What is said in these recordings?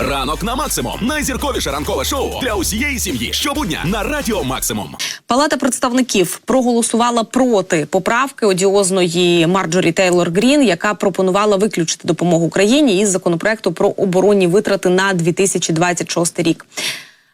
Ранок на максимум. Найзірковіше ранкове шоу для усієї сім'ї. Щобудня на радіо Максимум. Палата представників проголосувала проти поправки одіозної Марджорі Тейлор Грін, яка пропонувала виключити допомогу Україні із законопроекту про оборонні витрати на 2026 рік.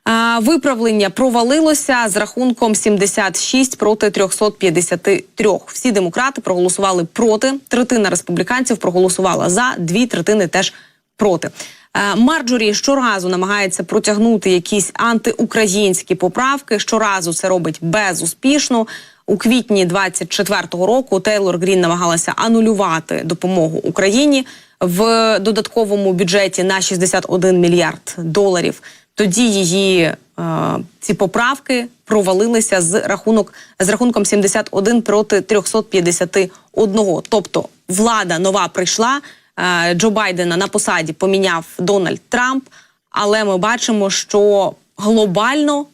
А, Виправлення провалилося з рахунком 76 проти 353. Всі демократи проголосували проти. Третина республіканців проголосувала за, дві третини теж проти. Е, Марджорі щоразу намагається протягнути якісь антиукраїнські поправки. Щоразу це робить безуспішно. У квітні 24-го року Тейлор Грін намагалася анулювати допомогу Україні в додатковому бюджеті на 61 мільярд доларів. Тоді її е, ці поправки провалилися з рахунок з рахунком 71 проти 351. Тобто влада нова прийшла. Е, Джо Байдена на посаді поміняв Дональд Трамп, але ми бачимо, що глобально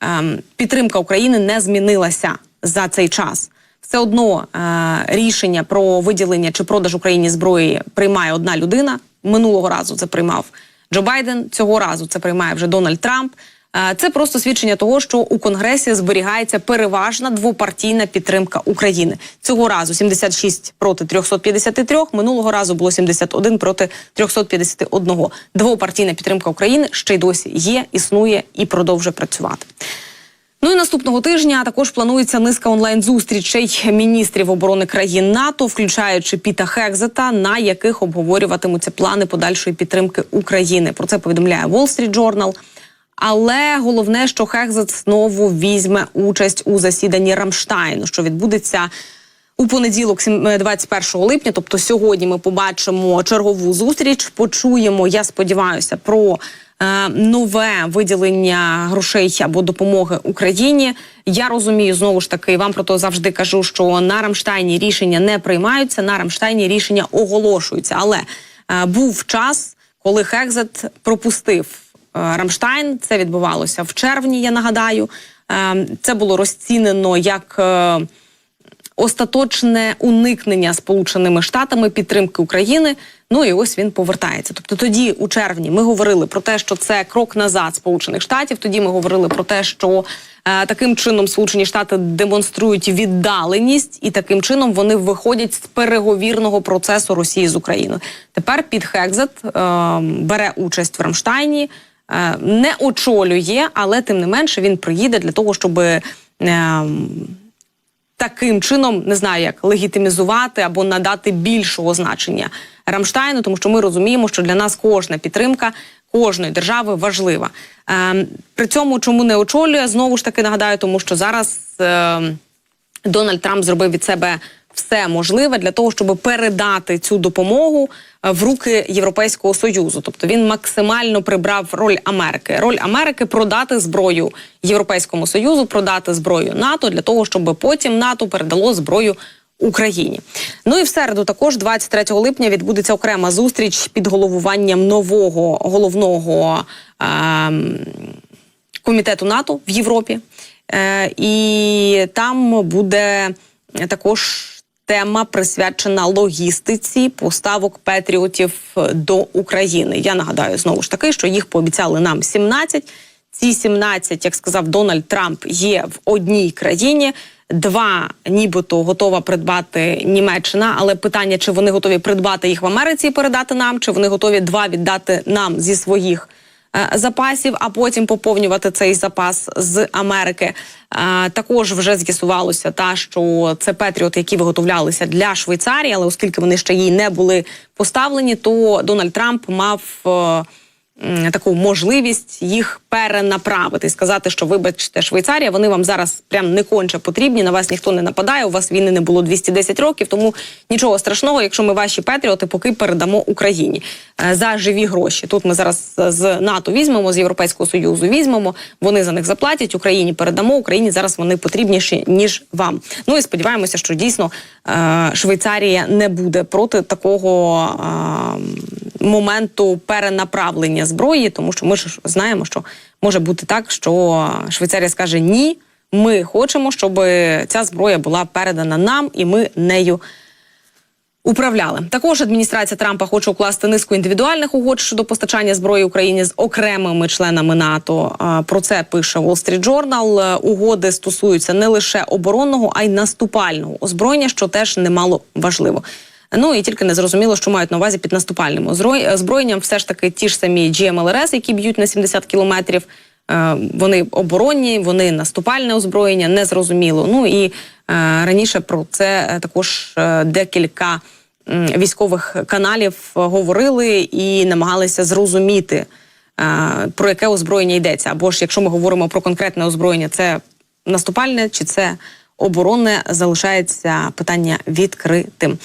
ем, підтримка України не змінилася за цей час. Все одно е, рішення про виділення чи продаж Україні зброї приймає одна людина. Минулого разу це приймав Джо Байден. Цього разу це приймає вже Дональд Трамп. Е, Це просто свідчення того, що у Конгресі зберігається переважна двопартійна підтримка України. Цього разу 76 проти 353, минулого разу було 71 проти 351. Двопартійна підтримка України ще й досі є, існує і продовжує працювати. Ну і наступного тижня також планується низка онлайн-зустрічей міністрів оборони країн НАТО, включаючи Піта Хекзета, на яких обговорюватимуться плани подальшої підтримки України. Про це повідомляє Wall Street Journal. Але головне, що Хекзет знову візьме участь у засіданні Рамштайну, що відбудеться у понеділок, сім- е, 21 липня. Тобто сьогодні ми побачимо чергову зустріч. Почуємо, я сподіваюся, про е, нове виділення грошей або допомоги Україні. Я розумію знову ж таки, вам про то завжди кажу, що на Рамштайні рішення не приймаються, на Рамштайні рішення оголошуються. Але е, був час, коли Хекзет пропустив Рамштайн. Це відбувалося в червні. Я нагадаю, Е, це було розцінено як. е, остаточне уникнення Сполученими Штатами підтримки України. Ну і ось він повертається. Тобто, тоді, у червні, ми говорили про те, що це крок назад Сполучених Штатів. Тоді ми говорили про те, що е, таким чином Сполучені Штати демонструють віддаленість, і таким чином вони виходять з переговірного процесу Росії з Україною. Тепер під Хекзет е, бере участь в Рамштайні. Е, Не очолює, але тим не менше він приїде для того, щоб е, таким чином не знаю, як легітимізувати або надати більшого значення Рамштайну, тому що ми розуміємо, що для нас кожна підтримка кожної держави важлива. Ем, при цьому чому не очолює, знову ж таки нагадаю, тому що зараз. ем, Дональд Трамп зробив від себе все можливе для того, щоб передати цю допомогу е, в руки Європейського союзу. Тобто він максимально прибрав роль Америки. Роль Америки продати зброю Європейському союзу, продати зброю НАТО для того, щоб потім НАТО передало зброю. Україні, ну і в середу, також 23 липня, відбудеться окрема зустріч під головуванням нового головного ем, комітету НАТО в Європі. Е, і там буде також тема присвячена логістиці поставок патріотів до України. Я нагадаю знову ж таки, що їх пообіцяли нам 17. Ці 17, як сказав Дональд Трамп, є в одній країні. Два нібито готова придбати Німеччина, але питання, чи вони готові придбати їх в Америці і передати нам, чи вони готові два віддати нам зі своїх е, запасів, а потім поповнювати цей запас з Америки. Е, Також вже з'ясувалося, та що це Петріот, які виготовлялися для Швейцарії, але оскільки вони ще їй не були поставлені, то Дональд Трамп мав. Таку можливість їх перенаправити сказати, що вибачте, Швейцарія, вони вам зараз прям не конче потрібні. На вас ніхто не нападає. У вас війни не було 210 років, тому нічого страшного, якщо ми ваші патріоти поки передамо Україні е, за живі гроші. Тут ми зараз з НАТО візьмемо, з Європейського союзу візьмемо. Вони за них заплатять. Україні передамо. Україні зараз вони потрібніші ніж вам. Ну і сподіваємося, що дійсно е, Швейцарія не буде проти такого моменту перенаправлення зброї, тому що ми ж знаємо, що може бути так, що Швейцарія скаже ні. Ми хочемо, щоб ця зброя була передана нам, і ми нею Управляли також адміністрація Трампа хоче укласти низку індивідуальних угод щодо постачання зброї Україні з окремими членами НАТО. Про це пише Wall Street Journal. Угоди стосуються не лише оборонного, а й наступального озброєння, що теж немало важливо. Ну і тільки не зрозуміло, що мають на увазі під наступальним озброєнням. Все ж таки ті ж самі GMLRS, які б'ють на 70 кілометрів. Е, Вони оборонні, вони наступальне озброєння, незрозуміло. Ну і е, раніше про це е, також декілька військових каналів говорили і намагалися зрозуміти, про яке озброєння йдеться. Або ж якщо ми говоримо про конкретне озброєння, це наступальне чи це оборонне, залишається питання відкритим.